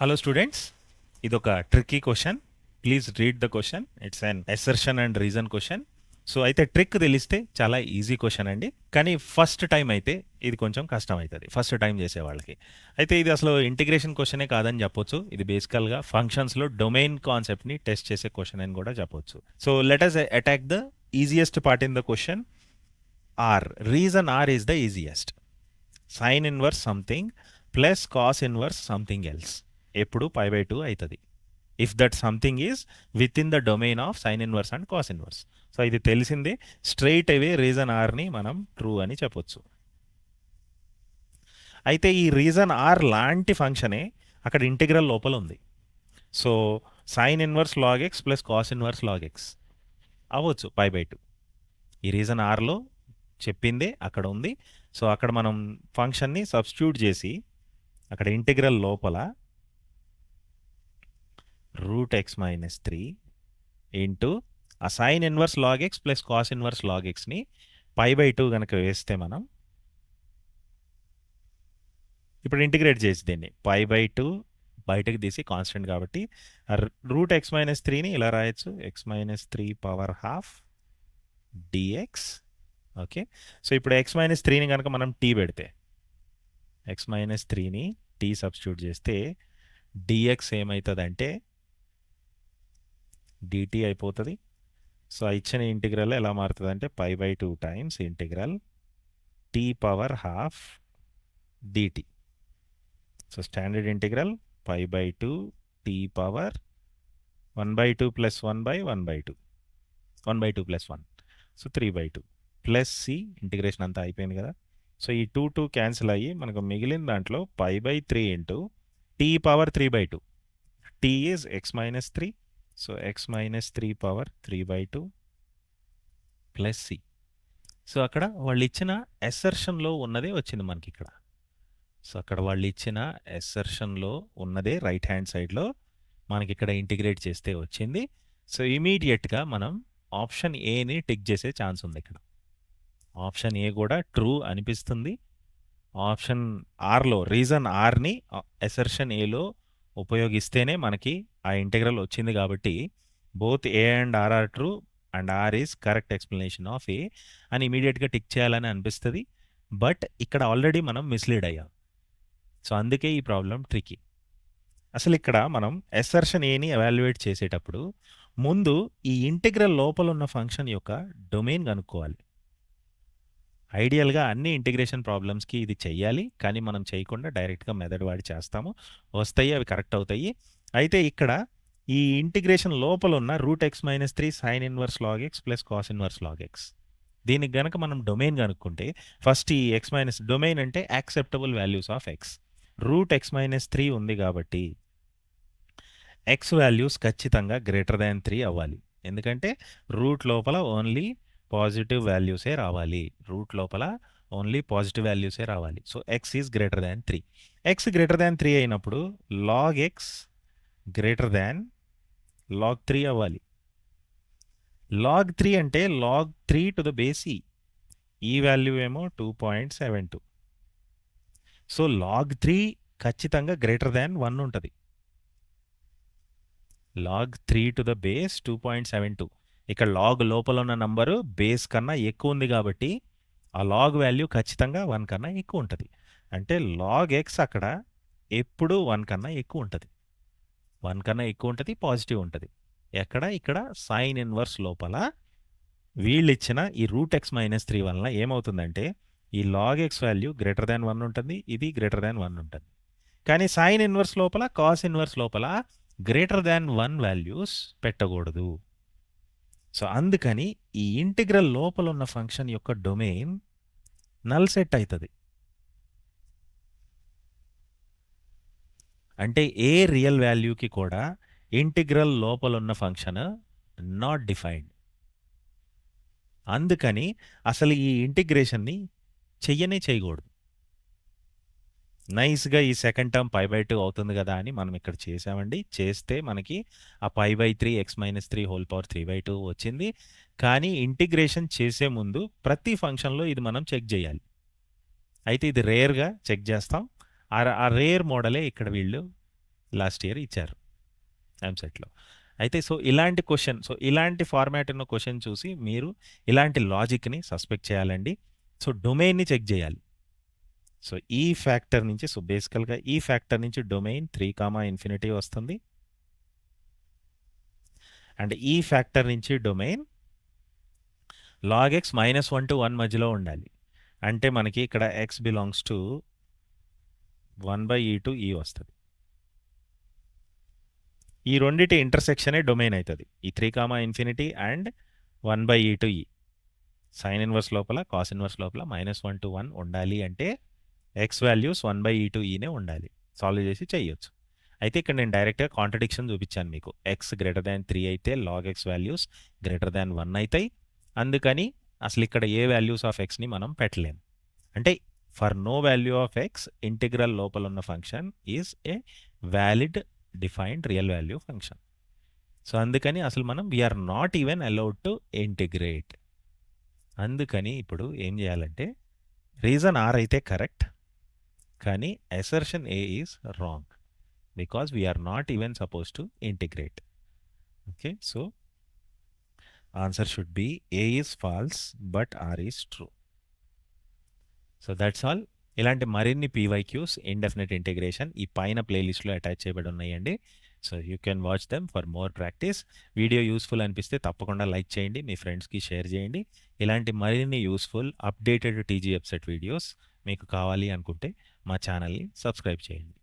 Hello students ఇది ఒక tricky question please read the question it's an assertion and reason question so అయితే trick తెలిస్తే చాలా easy question అండి. కానీ ఫస్ట్ టైం అయితే ఇది కొంచెం కష్టం అవుతుంది ఫస్ట్ టైం చేసే వాళ్ళకి. అయితే ఇది అసలు ఇంటిగ్రేషన్ క్వశ్చనే కాదని చెప్పొచ్చు. ఇది బేసికల్గా ఫంక్షన్స్లో డొమైన్ కాన్సెప్ట్ని టెస్ట్ చేసే క్వశ్చన్ అని కూడా చెప్పొచ్చు. So let us attack the easiest part in the question R reason R is the easiest sine inverse something plus cos inverse something else ఎప్పుడు పై బై టూ అవుతుంది if that something is within the domain of sine inverse and cos inverse so ఇది తెలిసిందే. Straight అవే reason ఆర్ని మనం true అని చెప్పొచ్చు. అయితే ఈ reason are లాంటి ఫంక్షనే అక్కడ ఇంటిగ్రల్ లోపల ఉంది. So sine inverse log x plus cos inverse log x అవ్వచ్చు పై బై టూ ఈ రీజన్ ఆర్లో చెప్పిందే అక్కడ ఉంది. సో అక్కడ మనం ఫంక్షన్ని సబ్స్టిట్యూట్ చేసి అక్కడ ఇంటిగ్రల్ లోపల root x minus three into ఆ sine inverse log x plus cos inverse log ఎక్స్ని pi by two కనుక వేస్తే మనం ఇప్పుడు ఇంటిగ్రేట్ చేసి దీన్ని పై బై టూ బయటకు తీసి కాన్స్టెంట్ కాబట్టి రూట్ ఎక్స్ మైనస్ త్రీని ఇలా రాయొచ్చు. X minus three power half dx. Okay. So ఇప్పుడు ఎక్స్ మైనస్ త్రీని కనుక మనం టీ పెడితే ఎక్స్ మైనస్ త్రీని టీ సబ్స్టిట్యూట్ చేస్తే డిఎక్స్ ఏమవుతుందంటే డిటి అయిపోతుంది. సో ఇచ్చిన ఇంటిగ్రల్ ఎలా మారుతుంది అంటే pi by two times integral T power half dt so standard integral pi by two T power one by two plus one by one by two one by two plus one so three by two plus C integration అంతా అయిపోయింది కదా. So ఈ two two cancel అయ్యి మనకు మిగిలిన దాంట్లో pi by three into T power three by two T is x minus three so x minus three power three by two plus C so అక్కడ వాళ్ళు ఇచ్చిన ఎసర్షన్లో ఉన్నదే వచ్చింది మనకి ఇక్కడ. సో అక్కడ వాళ్ళు ఇచ్చిన ఎసర్షన్లో ఉన్నదే రైట్ హ్యాండ్ సైడ్లో మనకి ఇక్కడ ఇంటిగ్రేట్ చేస్తే వచ్చింది. సో ఇమీడియట్గా మనం ఆప్షన్ ఏని టిక్ చేసే ఛాన్స్ ఉంది ఇక్కడ. ఆప్షన్ ఏ కూడా ట్రూ అనిపిస్తుంది. ఆప్షన్ ఆర్లో రీజన్ ఆర్ని ఎసర్షన్ ఏలో ఉపయోగిస్తేనే మనకి ఆ ఇంటెగ్రల్ వచ్చింది కాబట్టి both A and R are true and R is correct explanation of A అని ఇమీడియట్గా టిక్ చేయాలని అనిపిస్తుంది. బట్ ఇక్కడ ఆల్రెడీ మనం మిస్లీడ్ అయ్యాం. సో అందుకే ఈ ప్రాబ్లం ట్రికీ అసలు ఇక్కడ మనం ఎసర్షన్ ఏని ఎవాల్యుయేట్ చేసేటప్పుడు ముందు ఈ ఇంటిగ్రల్ లోపల ఉన్న ఫంక్షన్ యొక్క డొమైన్ కనుక్కోవాలి. ఐడియల్గా అన్ని ఇంటిగ్రేషన్ ప్రాబ్లమ్స్కి ఇది చెయ్యాలి కానీ మనం చేయకుండా డైరెక్ట్గా మెథడ్ వాడి చేస్తాము. వస్తాయి అవి కరెక్ట్ అవుతాయి. అయితే ఇక్కడ ఈ ఇంటిగ్రేషన్ లోపల ఉన్న root x minus three sine inverse log x plus cos inverse log x. దీనికి గనక మనం డొమైన్ కనుక్కుంటే ఫస్ట్ ఈ ఎక్స్ మైనస్ డొమైన్ అంటే acceptable values of x. Root x minus three ఉంది కాబట్టి ఎక్స్ వాల్యూస్ ఖచ్చితంగా గ్రేటర్ దాన్ త్రీ అవ్వాలి. ఎందుకంటే రూట్ లోపల ఓన్లీ పాజిటివ్ వాల్యూసే రావాలి. రూట్ లోపల ఓన్లీ పాజిటివ్ వాల్యూసే రావాలి. So x is greater than three. X greater than three అయినప్పుడు log x greater than log three అవ్వాలి. లాగ్ త్రీ అంటే log three to the base e ఈ వాల్యూ ఏమో two point seven two. So log three ఖచ్చితంగా greater than one ఉంటుంది. Log three to the base two point seven two. ఇక్కడ log లోపల ఉన్న number base కన్నా ఎక్కువ ఉంది కాబట్టి ఆ లాగ్ వాల్యూ ఖచ్చితంగా వన్ కన్నా ఎక్కువ ఉంటుంది. అంటే లాగ్ ఎక్స్ అక్కడ ఎప్పుడు వన్ కన్నా ఎక్కువ ఉంటుంది. వన్ కన్నా ఎక్కువ ఉంటుంది పాజిటివ్ ఉంటుంది. ఎక్కడ? ఇక్కడ సైన్ ఇన్వర్స్ లోపల వీళ్ళు ఇచ్చిన ఈ రూట్ ఎక్స్ మైనస్ త్రీ వలన ఏమవుతుందంటే ఈ log x value greater than one ఉంటుంది ఇది గ్రేటర్ దాన్ వన్ ఉంటుంది. కానీ సైన్ ఇన్వర్స్ లోపల కాస్ ఇన్వర్స్ లోపల గ్రేటర్ దాన్ వన్ వాల్యూస్ పెట్టకూడదు. సో అందుకని ఈ ఇంటిగ్రల్ లోపల ఉన్న ఫంక్షన్ యొక్క డొమైన్ నల్ సెట్ అవుతుంది అంటే ఏ రియల్ వాల్యూకి కూడా ఇంటిగ్రల్ లోపల ఉన్న ఫంక్షన్ నాట్ డిఫైన్డ్ అందుకని అసలు ఈ ఇంటిగ్రేషన్ని చెయ్యనే చేయకూడదు నైస్గా ఈ second term pi by two అవుతుంది కదా అని మనం ఇక్కడ చేసామండి. చేస్తే మనకి ఆ pi by three x minus three whole power three by two వచ్చింది. కానీ ఇంటిగ్రేషన్ చేసే ముందు ప్రతి ఫంక్షన్లో ఇది మనం చెక్ చేయాలి. అయితే ఇది రేర్గా చెక్ చేస్తాం. ఆ ఆ రేర్ మోడలే ఇక్కడ వీళ్ళు లాస్ట్ ఇయర్ ఇచ్చారు. ఎంసెట్లో అయితే సో ఇలాంటి క్వశ్చన్ సో ఇలాంటి ఫార్మాట్ ఉన్న క్వశ్చన్ చూసి మీరు ఇలాంటి లాజిక్ని సస్పెక్ట్ చేయాలండి. సో డొమైన్ని చెక్ చేయాలి. సో ఈ ఫ్యాక్టర్ నుంచి సో బేసికల్గా ఈ ఫ్యాక్టర్ నుంచి డొమైన్ త్రీ కామా ఇన్ఫినిటీ వస్తుంది. అండ్ ఈ ఫ్యాక్టర్ నుంచి domain log x minus one to one మధ్యలో ఉండాలి. అంటే మనకి ఇక్కడ x belongs to one by e to e వస్తుంది. ఈ రెండిటి ఇంటర్సెక్షనే డొమైన్ అవుతుంది ఈ three comma infinity and one by e to e. Sine inverse లోపల కాస్ ఇన్వర్స్ లోపల మైనస్ వన్ టు వన్ ఉండాలి అంటే x values one by e to ఈనే ఉండాలి. సాల్వ్ చేసి చేయొచ్చు. అయితే ఇక్కడ నేను డైరెక్ట్గా కాంట్రడిక్షన్ చూపించాను మీకు. ఎక్స్ గ్రేటర్ దాన్ త్రీ అయితే log x values greater than one అవుతాయి అందుకని అసలు ఇక్కడ ఏ వాల్యూస్ ఆఫ్ ఎక్స్ని మనం పెట్టలేము అంటే for no value of x integral లోపల ఉన్న function is a valid defined real value function so అందుకని అసలు మనం we are not even allowed to integrate అందుకని ఇప్పుడు ఏం చేయాలంటే రీజన్ ఆర్ అయితే కరెక్ట్ కానీ assertion A is wrong because we are not even suppose to integrate okay so answer should be A is false but R is true so that's all ఇలాంటి మరిన్ని PYQs indefinite integration ఈ పైన ప్లేలిస్ట్లో attach చేయబడి ఉన్నాయండి. So you can watch them for more practice video useful అనిపిస్తే తప్పకుండా like చేయండి మీ ఫ్రెండ్స్కి షేర్ చేయండి. ఇలాంటి మరిన్ని useful updated TG website videos మీకు కావాలి అనుకుంటే మా ఛానల్ని సబ్స్క్రైబ్ చేయండి.